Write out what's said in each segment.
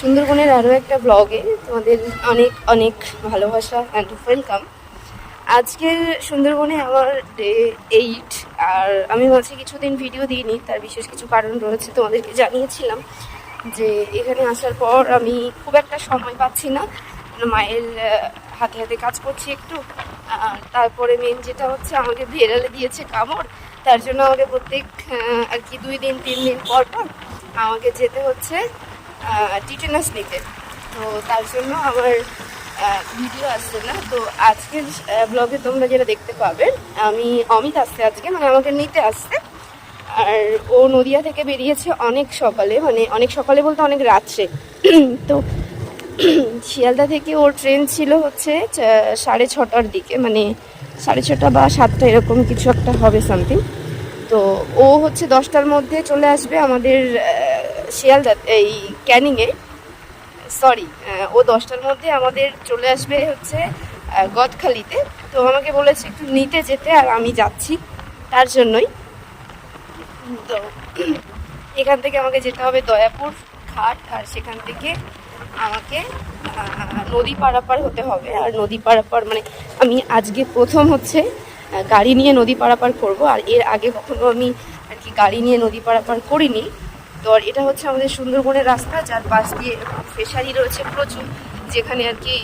সুন্দরবনের আরও একটা ব্লগে তোমাদের অনেক অনেক ভালোবাসা অ্যান্ড ওয়েলকাম আজকের সুন্দরবনে আমার ডে এইট আর আমি মাঝে কিছুদিন ভিডিও দিইনি, তার বিশেষ কিছু কারণ রয়েছে তোমাদেরকে জানিয়েছিলাম, যে এখানে আসার পর আমি খুব একটা সময় পাচ্ছি না মায়ের হাতে হাতে কাজ করছি একটু তারপরে মেন যেটা হচ্ছে আমাকে বিড়ালে দিয়েছে কামড়, তার জন্য আমাকে প্রত্যেক আর কি দুই দিন, তিন দিন পর পর আমাকে যেতে হচ্ছে। টিটেনাস নিতে তো তার জন্য আমার ভিডিও আসছে না। তো আজকের ব্লগে তোমরা যেটা দেখতে পাবে, আমি অমিত আসছে আজকে মানে আমাকে নিতে আসছে। আর ও নদিয়া থেকে বেরিয়েছে অনেক সকালে মানে অনেক সকালে বলতে অনেক রাত্রে। তো শিয়ালদা থেকে ওর ট্রেন ছিল হচ্ছে সাড়ে ছটার দিকে মানে সাড়ে ছটা বা সাতটা এরকম কিছু একটা হবে সামথিং তো ও হচ্ছে দশটার মধ্যে চলে আসবে আমাদের শিয়ালদা, এই ক্যানিংয়ে, সরি ও দশটার মধ্যে আমাদের চলে আসবে হচ্ছে গদখালিতে। তো আমাকে বলেছে একটু নিতে যেতে, আর আমি যাচ্ছি তার জন্যই। তো এখান থেকে আমাকে যেতে হবে দয়াপুর ঘাট, আর সেখান থেকে আমাকে নদী পারাপার হতে হবে। আর নদী পারাপার মানে আমি আজকে প্রথম হচ্ছে গাড়ি নিয়ে নদী পারাপার করব, আর এর আগে কখনো আমি আর কি গাড়ি নিয়ে নদী পারাপার করিনি। তো এটা হচ্ছে আমাদের সুন্দরবনের রাস্তা, যার পাশ দিয়ে ফিশারি রয়েছে প্রচুর, যেখানে আর কি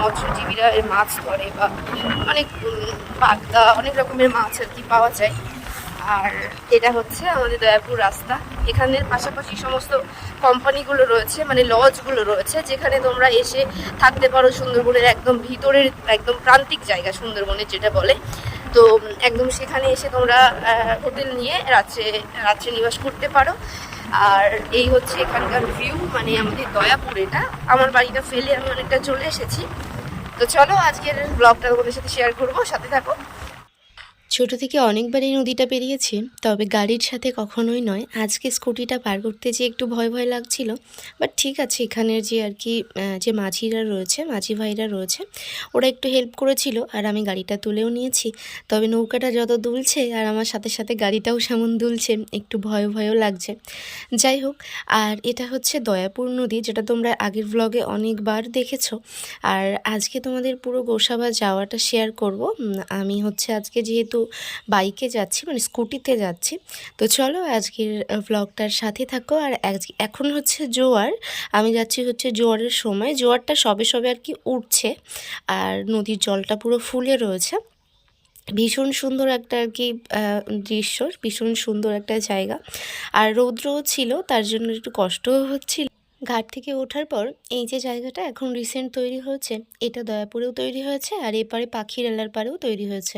মৎস্যজীবীরা মাছ ধরে বা অনেক বাগদা অনেক রকমের মাছ আর কি পাওয়া যায়। আর এটা হচ্ছে আমাদের দয়াপুর রাস্তা। এখানের পাশাপাশি সমস্ত কোম্পানিগুলো রয়েছে মানে লজগুলো রয়েছে, যেখানে তোমরা এসে থাকতে পারো সুন্দরবনের একদম ভিতরের, একদম প্রান্তিক জায়গা, সুন্দরবনের যেটা বলে। তো একদম সেখানে এসে তোমরা হোটেল নিয়ে রাত্রে রাত্রে নিবাস করতে পারো। আর এই হচ্ছে এখানকার ভিউ মানে আমাদের দয়াপুর এটা। আমার বাড়িটা ফেলে আমি অনেকটা চলে এসেছি। তো চলো আজকের ব্লগটা তোমাদের সাথে শেয়ার করব, সাথে থাকো। ছোট থেকে অনেকবার এই নদীটা পেরিয়েছি, তবে গাড়ির সাথে কখনোই নয়। আজকে স্কুটিটা পার করতে যে একটু ভয় ভয় লাগছিল, বাট ঠিক আছে, এখানের যে আর কি যে মাঝিরা রয়েছে, মাঝি ভাইরা রয়েছে, ওরা একটু হেল্প করেছিল আর আমি গাড়িটা তুলেও নিয়েছি। তবে নৌকাটা যত দুলছে আর আমার সাথে সাথে গাড়িটাও সেমন দুলছে, একটু ভয় ভয়ও লাগছে। যাই হোক, আর এটা হচ্ছে দয়াপুর নদী, যেটা তোমরা আগের ব্লগে অনেকবার দেখেছ। আর আজকে তোমাদের পুরো গোসাবা যাওয়াটা শেয়ার করব। আমি হচ্ছে আজকে যেহেতু বাইকে যাচ্ছি মানে স্কুটিতে যাচ্ছি। তো চলো আজকের ব্লগটার সাথে থাকো। আর এখন হচ্ছে জোয়ার। আমি যাচ্ছি হচ্ছে জোয়ারের সময়। জোয়ারটা সবে সবে আর কি উঠছে। আর নদীর জলটা পুরো ফুলে রয়েছে। ভীষণ সুন্দর একটা আর কি দৃশ্য। ভীষণ সুন্দর একটা জায়গা। আর রৌদ্রও ছিল, তার জন্য একটু কষ্টও হচ্ছিল। ঘাট থেকে ওঠার পর এই যে জায়গাটা এখন রিসেন্ট তৈরি হয়েছে, এটা দয়াপুরেও তৈরি হয়েছে আর এপারে পাখির এলার পাড়েও তৈরি হয়েছে।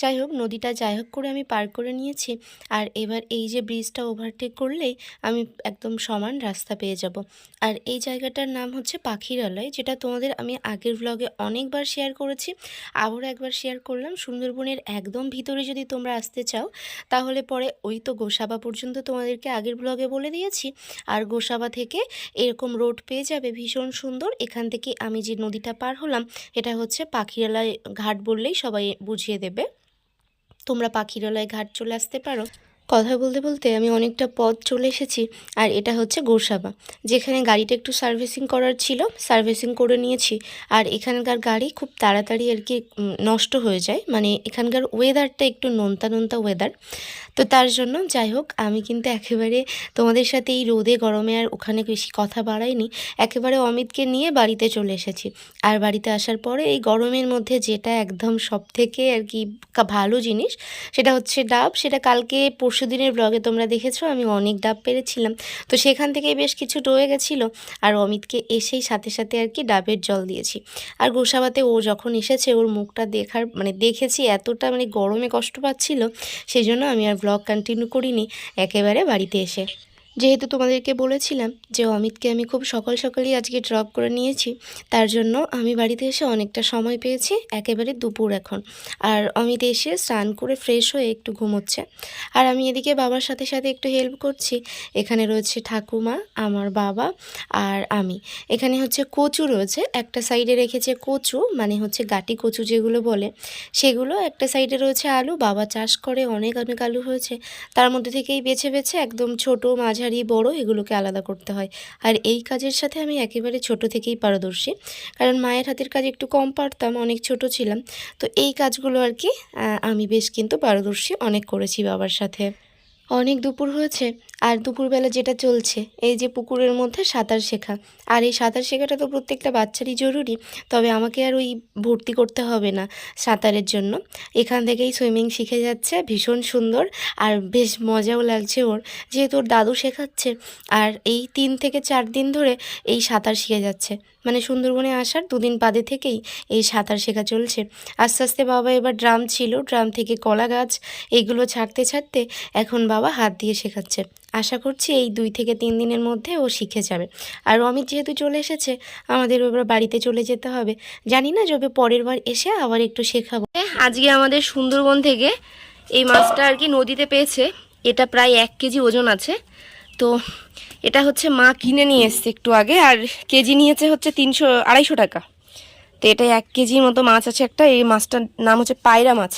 যাই হোক, নদীটা যাই হোক করে আমি পার করে নিয়েছি আর এবার এই যে ব্রিজটা ওভারটেক করলেই আমি একদম সমান রাস্তা পেয়ে যাব। আর এই জায়গাটার নাম হচ্ছে পাখিরালয় যেটা তোমাদের আমি আগের ব্লগে অনেকবার শেয়ার করেছি। আবারও একবার শেয়ার করলাম, সুন্দরবনের একদম ভিতরে যদি তোমরা আসতে চাও, তাহলে পরে ওই তো গোসাবা পর্যন্ত তোমাদেরকে আগের ব্লগে বলে দিয়েছি। আর গোসাবা থেকে এরকম রোড পেয়ে যাবে, ভীষণ সুন্দর। এখান থেকে আমি যে নদীটা পার হলাম, এটা হচ্ছে পাখিরালয় ঘাট বললেই সবাই বুঝিয়ে দেবে। তোমরা পাখিরালয় ঘাট চলে আসতে পারো। কথা বলতে বলতে আমি অনেকটা পথ চলে এসেছি, আর এটা হচ্ছে গোসাবা যেখানে গাড়িটা একটু সার্ভিসিং করার ছিল সার্ভিসিং করে নিয়েছি, আর এখানকার গাড়ি খুব তাড়াতাড়ি আর কি নষ্ট হয়ে যায়। মানে এখানকার ওয়েদারটা একটু নোনতা নোনতা ওয়েদার তো তার জন্য যাই হোক, আমি কিন্তু একেবারে তোমাদের সাথে এই রোদে, গরমে আর ওখানে বেশি কথা বাড়াইনি, একেবারে অমিতকে নিয়ে বাড়িতে চলে এসেছি। আর বাড়িতে আসার পরে এই গরমের মধ্যে যেটা একদম সব থেকে আর কি, ভালো জিনিস, সেটা হচ্ছে ডাব, সেটা কালকে পরশু দিনের ব্লগে তোমরা দেখেছ, আমি অনেক ডাব পেরেছিলাম। তো সেখান থেকে বেশ কিছু রয়ে গেছিল আর অমিতকে এসেই সাথে সাথে আর কি ডাবের জল দিয়েছি। আর গোসাবাতে ও যখন এসেছে, ওর মুখটা দেখার মানে দেখেছি এতটা মানে গরমে কষ্ট পাচ্ছিল, সেই জন্য আমি আর ব্লগ কন্টিনিউ করিনি, একেবারে বাড়িতে এসে। যেহেতু তোমাদেরকে বলেছিলাম যে অমিতকে আমি খুব সকাল সকালই আজকে ড্রপ করে নিয়েছি, তার জন্য আমি বাড়িতে এসে অনেকটা সময় পেয়েছি, একেবারে দুপুর এখন। আর অমিত এসে স্নান করে ফ্রেশ হয়ে একটু ঘুমোচ্ছে। আর আমি এদিকে বাবার সাথে সাথে একটু হেল্প করছি। এখানে রয়েছে ঠাকুমা, আমার বাবা আর আমি। এখানে হচ্ছে কচু রয়েছে, একটা সাইডে রেখেছে কচু মানে হচ্ছে গাটি কচু যেগুলো বলে, সেগুলো একটা সাইডে রয়েছে আলু। বাবা চাষ করে, অনেক অনেক আলু হয়েছে। তার মধ্যে থেকেই বেছে বেছে একদম ছোট, মাঝারি মাঝারি বড়, এগুলোকে আলাদা করতে হয়। আর এই কাজের সাথে আমি একেবারে ছোট থেকেই পারদর্শী। কারণ মায়ের হাতের কাজ একটু কম পারতাম, অনেক ছোট ছিলাম। তো এই কাজগুলো আর কি আমি বেশ কিন্তু পারদর্শী অনেক করেছি বাবার সাথে। অনেক দুপুর হয়েছে আর দুপুরবেলা যেটা চলছে, এই যে পুকুরের মধ্যে সাঁতার শেখা। আর এই সাঁতার শেখাটা তো প্রত্যেকটা বাচ্চারই জরুরি, তবে আমাকে আর ওই ভর্তি করতে হবে না সাঁতারের জন্য। এখান থেকেই সুইমিং শিখে যাচ্ছে, ভীষণ সুন্দর আর বেশ মজাও লাগছে ওর। যেহেতু ওর দাদু শেখাচ্ছে, আর এই তিন থেকে চার দিন ধরে এই সাঁতার শিখে যাচ্ছে। মানে সুন্দরবনে আসার দুদিন বাদে থেকেই এই সাঁতার শেখা চলছে। আস্তে আস্তে বাবা এবার ড্রাম ছিল, ড্রাম থেকে কলা গাছ এইগুলো ছাড়তে ছাড়তে এখন বাবা হাত দিয়ে শেখাচ্ছে। আশা করছি এই দুই থেকে তিন দিনের মধ্যে ও শিখে যাবে। আর অমিত যেহেতু চলে এসেছে, আমাদের এবার বাড়িতে চলে যেতে হবে। জানি না যবে পরের বার এসে আবার একটু শেখাবো। আজকে আমাদের সুন্দরবন থেকে এই মাছটা আর কি নদীতে পেয়েছে। এটা প্রায় এক কেজি ওজন আছে। তো এটা হচ্ছে মা কিনে নিয়ে এসছে একটু আগে, আর কেজি নিয়েছে হচ্ছে তিনশো, আড়াইশো টাকা। তো এটা এক কেজির মতো মাছ আছে একটা, এই মাছটার নাম হচ্ছে পায়রা মাছ,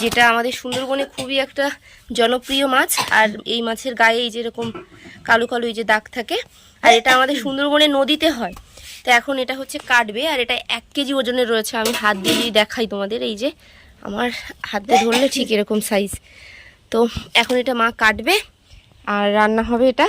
যেটা আমাদের সুন্দরবনে খুবই একটা জনপ্রিয় মাছ। আর এই মাছের গায়ে এই যেরকম কালো কালো এই যে দাগ থাকে, আর এটা আমাদের সুন্দরবনে নদীতে হয়। তো এখন এটা হচ্ছে কাটবে, আর এটা এক কেজি ওজনের রয়েছে। আমি হাত দিয়ে যদি দেখাই তোমাদের, এই যে আমার হাত দিয়ে ধরলে ঠিক এরকম সাইজ তো এখন এটা মা কাটবে, আর রান্না হবে এটা।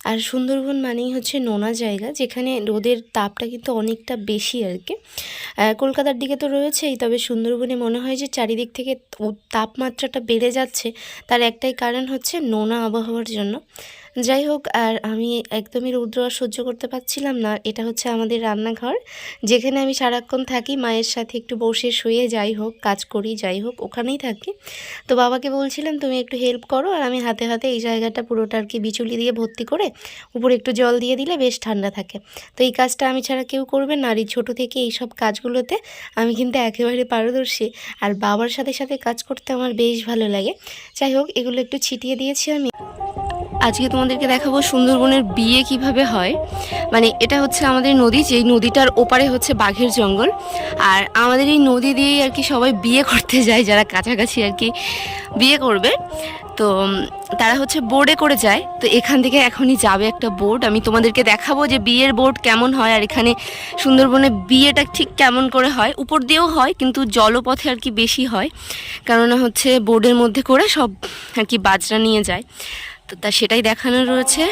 আর সুন্দরবন মানেই হচ্ছে নোনা জায়গা, যেখানে রোদের তাপটা কিন্তু অনেকটা বেশি আর কি। কলকাতার দিকে তো রয়েছেই, তবে সুন্দরবনে মনে হয় যে চারিদিক থেকে তাপমাত্রাটা বেড়ে যাচ্ছে, তার একটাই কারণ হচ্ছে নোনা আবহাওয়ার জন্য। যাই হোক, আর আমি একদমই রৌদ্র আর সহ্য করতে পারছিলাম না, এটা হচ্ছে আমাদের রান্নাঘর, যেখানে আমি সারাক্ষণ থাকি, মায়ের সাথে একটু বসে শুয়ে যাই হোক, কাজ করি, যাই হোক, ওখানেই থাকি। তো বাবাকে বলছিলাম, তুমি একটু হেল্প করো, আর আমি হাতে হাতে এই জায়গাটা পুরোটা আর কি বিচুলি দিয়ে ভর্তি করে উপরে একটু জল দিয়ে দিলে বেশ ঠান্ডা থাকে। তো এই কাজটা আমি ছাড়া কেউ করবে না। আর এই ছোটো থেকে এই সব কাজগুলোতে আমি কিন্তু একেবারে পারদর্শী। আর বাবার সাথে সাথে কাজ করতে আমার বেশ ভালো লাগে। যাই হোক, এগুলো একটু ছিটিয়ে দিয়েছি আমি। আজকে তোমাদেরকে দেখাবো সুন্দরবনের বিয়ে কীভাবে হয়। মানে এটা হচ্ছে আমাদের নদী, যেই নদীটার ওপারে হচ্ছে বাঘের জঙ্গল। আর আমাদের এই নদী দিয়েই আর কি সবাই বিয়ে করতে যায়, যারা কাছাকাছি আর কি বিয়ে করবে। তো তারা হচ্ছে বোর্ডে করে যায়। তো এখান থেকে এখনই যাবে একটা বোর্ড আমি তোমাদেরকে দেখাবো যে বিয়ের বোর্ড কেমন হয় আর এখানে সুন্দরবনে বিয়েটা ঠিক কেমন করে হয়। উপর দিয়েও হয়, কিন্তু জলপথে আর কি বেশি হয়। কেননা হচ্ছে বোর্ডের মধ্যে করে সব আর কি বাজরা নিয়ে যায়। তো তা সেটাই দেখানো রয়েছে।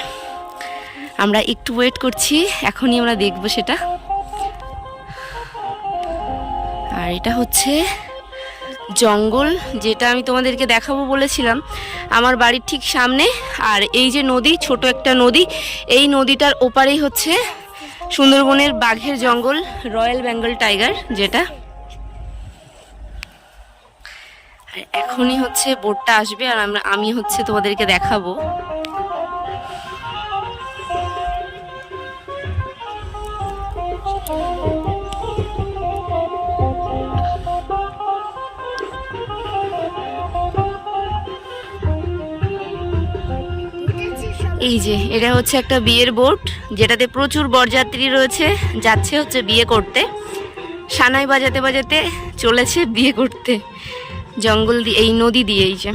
আমরা একটু ওয়েট করছি, এখনই আমরা দেখব সেটা। আর এটা হচ্ছে জঙ্গল, যেটা আমি তোমাদেরকে দেখাবো বলেছিলাম, আমার বাড়ির ঠিক সামনে। আর এই যে নদী, ছোট একটা নদী, এই নদীটার ওপারেই হচ্ছে সুন্দরবনের বাঘের জঙ্গল, রয়্যাল বেঙ্গল টাইগার, যেটা। আর এখনই হচ্ছে বোটটা আসবে, আর আমরা আমি হচ্ছে তোমাদেরকে দেখাবো। এই যে, এটা হচ্ছে একটা বিয়ের বোট, যেটাতে প্রচুর বরযাত্রী রয়েছে, যাচ্ছে হচ্ছে বিয়ে করতে। সানাই বাজাতে বাজাতে চলেছে বিয়ে করতে। জঙ্গল দিয়ে এই নদী দিয়ে এই যে।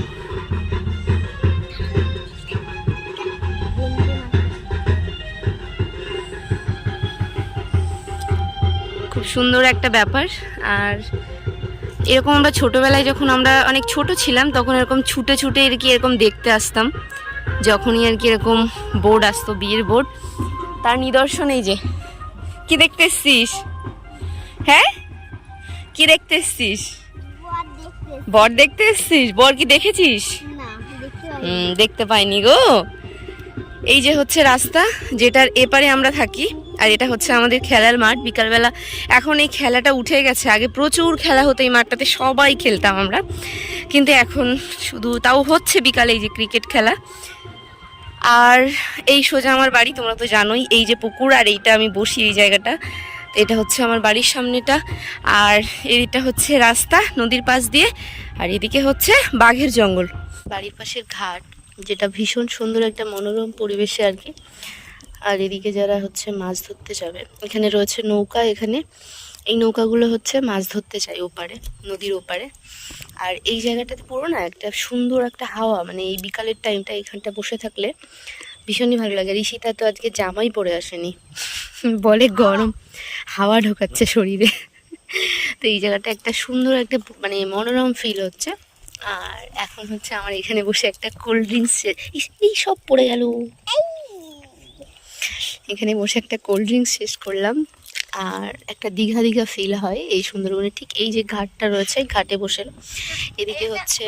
খুব সুন্দর একটা ব্যাপার। আর এরকম আমরা ছোটবেলায় যখন আমরা অনেক ছোট ছিলাম, তখন এরকম ছুটে ছুটে আর কি এরকম দেখতে আসতাম। যখনই আর কি এরকম বোর্ড আসতো বিয়ের বোর্ড তার নিদর্শন এই যে। কি দেখতে এসছিস হ্যাঁ? কি দেখতে এসছিস বর দেখতে এসছিস বর কি দেখেছিস? দেখতে পাইনি গো। এই যে হচ্ছে রাস্তা যেটার এপারে আমরা থাকি আর এটা হচ্ছে আমাদের খেলার মাঠ। বিকালবেলা এখন এই খেলাটা উঠে গেছে। আগে প্রচুর খেলা হতো এই মাঠটাতে সবাই খেলতাম আমরা। কিন্তু এখন শুধু তাও হচ্ছে বিকালে এই যে ক্রিকেট খেলা। আর এই সোজা আমার বাড়ি, তোমরা তো জানোই, এই যে পুকুর আর এইটা আমি বসি এই জায়গাটা। এটা হচ্ছে আমার বাড়ির সামনেটা, আর এদিকটা হচ্ছে রাস্তা নদীর পাশ দিয়ে, আর এদিকে হচ্ছে বাঘের জঙ্গল। বাড়ির পাশের ঘাট, যেটা ভীষণ সুন্দর একটা মনোরম পরিবেশে আর কি। আর এদিকে যারা হচ্ছে মাছ ধরতে যাবে, এখানে রয়েছে নৌকা, এখানে এই নৌকাগুলো হচ্ছে মাছ ধরতে যায় ওপারে, নদীর ওপারে। আর এই জায়গাটাতে পুরো না একটা সুন্দর একটা হাওয়া মানে এই বিকালের টাইমটা এখানটা বসে থাকলে ভীষণই ভালো লাগে। ঋষিতা তো আজকে জামাই পরে আসেনি। বলে গরম, হাওয়া ঢোকাচ্ছে শরীরে। তো এই জায়গাটা একটা সুন্দর একটা মানে মনোরম ফিল হচ্ছে। আর এখন হচ্ছে আমার এখানে বসে একটা কোল্ড ড্রিঙ্কস এই সব পড়ে গেল। এখানে বসে একটা কোল্ড ড্রিঙ্কস শেষ করলাম। আর একটা দীঘা দীঘা ফিল হয় এই সুন্দরবনে। ঠিক এই যে ঘাটটা রয়েছে, ঘাটে বসে এদিকে হচ্ছে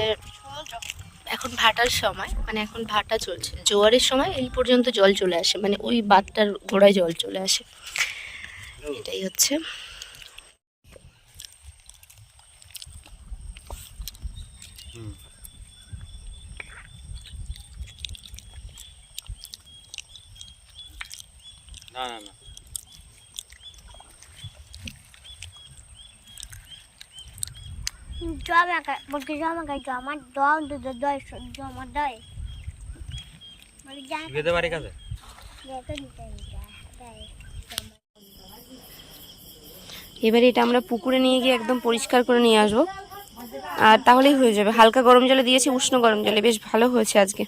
এখন ভাটার সময় মানে এখন ভাটা চলছে। জোয়ারের সময় এই পর্যন্ত জল চলে আসে মানে ওই বাঁধটার গোড়ায় জল চলে আসে। এটাই হচ্ছে। না না না। জমা দই বলি যা যেতে পারি কাছে দেখে এবারে এটা আমরা পুকুরে নিয়ে গিয়ে একদম পরিষ্কার করে নিয়ে আসব। আর তাহলেই হয়ে যাবে। হালকা গরম জলে দিয়েছি উষ্ণ গরম জলে। বেশ ভালো হয়েছে আজকে।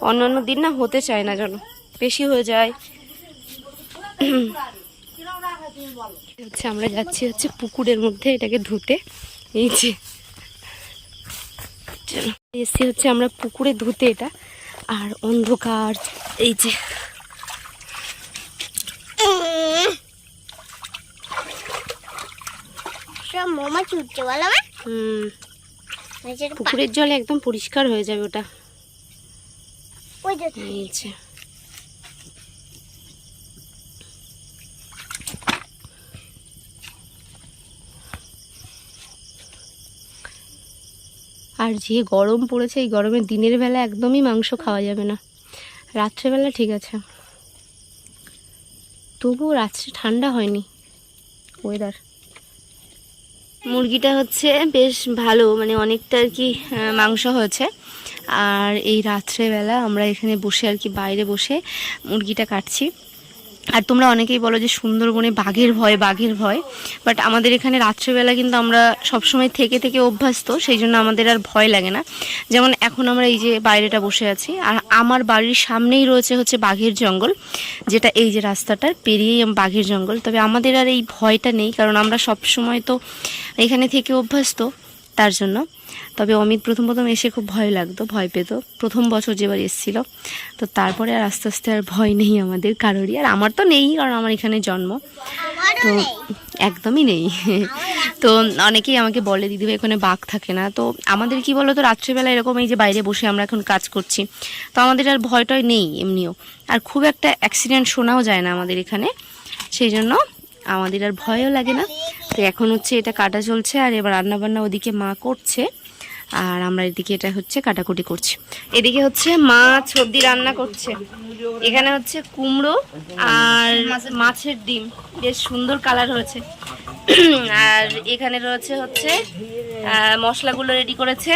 অন্য অন্য দিন না হতে চায় না যেন। বেশি হয়ে যায়। হচ্ছে আমরা যাচ্ছি হচ্ছে পুকুরের মধ্যে এটাকে ধুতে। এই যে। চলো এসছি হচ্ছে আমরা পুকুরে ধুতে এটা আর অন্ধকার এই যে। বলো হুম। পুকুরের জল একদম পরিষ্কার হয়ে যাবে ওটা। এই যে। আর যে গরম পড়েছে, এই গরমে দিনের বেলা একদমই মাংস খাওয়া যাবে না। রাত্রেবেলা ঠিক আছে। তবুও রাত্রে ঠান্ডা হয়নি। ওয়েদার মুরগিটা হচ্ছে বেশ ভালো মানে অনেকটা আর কি মাংস হয়েছে। আর এই রাত্রেবেলা আমরা এখানে বসে আর কি বাইরে বসে মুরগিটা কাটছি। আর তোমরা অনেকেই বলো যে সুন্দরবনে বাঘের ভয় বাঘের ভয় বাট আমাদের এখানে রাত্রেবেলা কিন্তু আমরা সবসময় থেকে থেকে অভ্যস্ত, সেই জন্য আমাদের আর ভয় লাগে না। যেমন এখন আমরা এই যে বাইরেটা বসে আছি, আর আমার বাড়ির সামনেই রয়েছে হচ্ছে বাঘের জঙ্গল, যেটা এই যে রাস্তাটার পেরিয়েই বাঘের জঙ্গল। তবে আমাদের আর এই ভয়টা নেই, কারণ আমরা সব সময় তো এখানে থেকে অভ্যস্ত। তার জন্য। তবে অমিত প্রথম প্রথম এসে খুব ভয় লাগতো ভয় পেত। প্রথম বছর যেবার এসেছিল তো তারপরে আর আস্তে আস্তে আর ভয় নেই আমাদের কারোরই। আর আমার তো নেই কারণ আমার এখানে জন্ম। তো একদমই নেই। তো অনেকেই আমাকে বলে দিদিভাই এখানে বাঘ থাকে না। তো আমাদের কি বলো তো রাত্রেবেলা এরকম এই যে বাইরে বসে আমরা এখন কাজ করছি তো আমাদের আর ভয়টয় নেই এমনিও। আর খুব একটা অ্যাক্সিডেন্ট শোনাও যায় না আমাদের এখানে। সেই জন্য আমাদের আর ভয়ও লাগে না। তো এখন হচ্ছে এটা কাটা চলছে আর এবার রান্নাবান্না ওদিকে মা করছে। আর আমরা এদিকে এটা হচ্ছে কাটাকুটি করছি। এদিকে হচ্ছে মা সর্দি রান্না করছে। এখানে হচ্ছে কুমড়ো আর মাছের ডিম। বেশ সুন্দর কালার হয়েছে। আর এখানে রয়েছে হচ্ছে মশলাগুলো রেডি করেছে।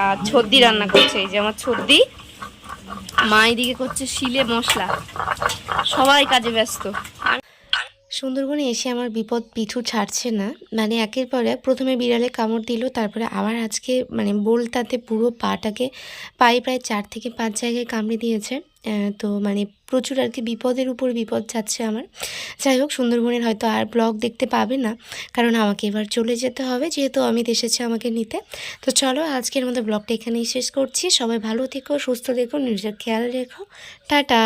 আর ছর্দি রান্না করছে। এই যে আমার ছর্দি মা এদিকে করছে শিলে মশলা। সবাই কাজে ব্যস্ত। সুন্দরবনে এসে আমার বিপদ পিছু ছাড়ছে না। মানে একের পর এক প্রথমে বিড়ালে কামড় দিল, তারপরে আবার আজকে মানে বোলতাতে পুরো পাটাকে পায়ে প্রায় চার থেকে পাঁচ জায়গায় কামড়ে দিয়েছে। তো মানে প্রচুর আর কি বিপদের উপর বিপদ যাচ্ছে আমার। যাই হোক, সুন্দরবনের হয়তো আর ব্লগ দেখতে পাবে না, কারণ আমাকে এবার চলে যেতে হবে, যেহেতু অমিত এসেছে আমাকে নিতে। তো চলো, আজকের মতো ব্লগটা এখানেই শেষ করছি। সবাই ভালো থেকো, সুস্থ দেখো নিজের খেয়াল রেখো। টাটা!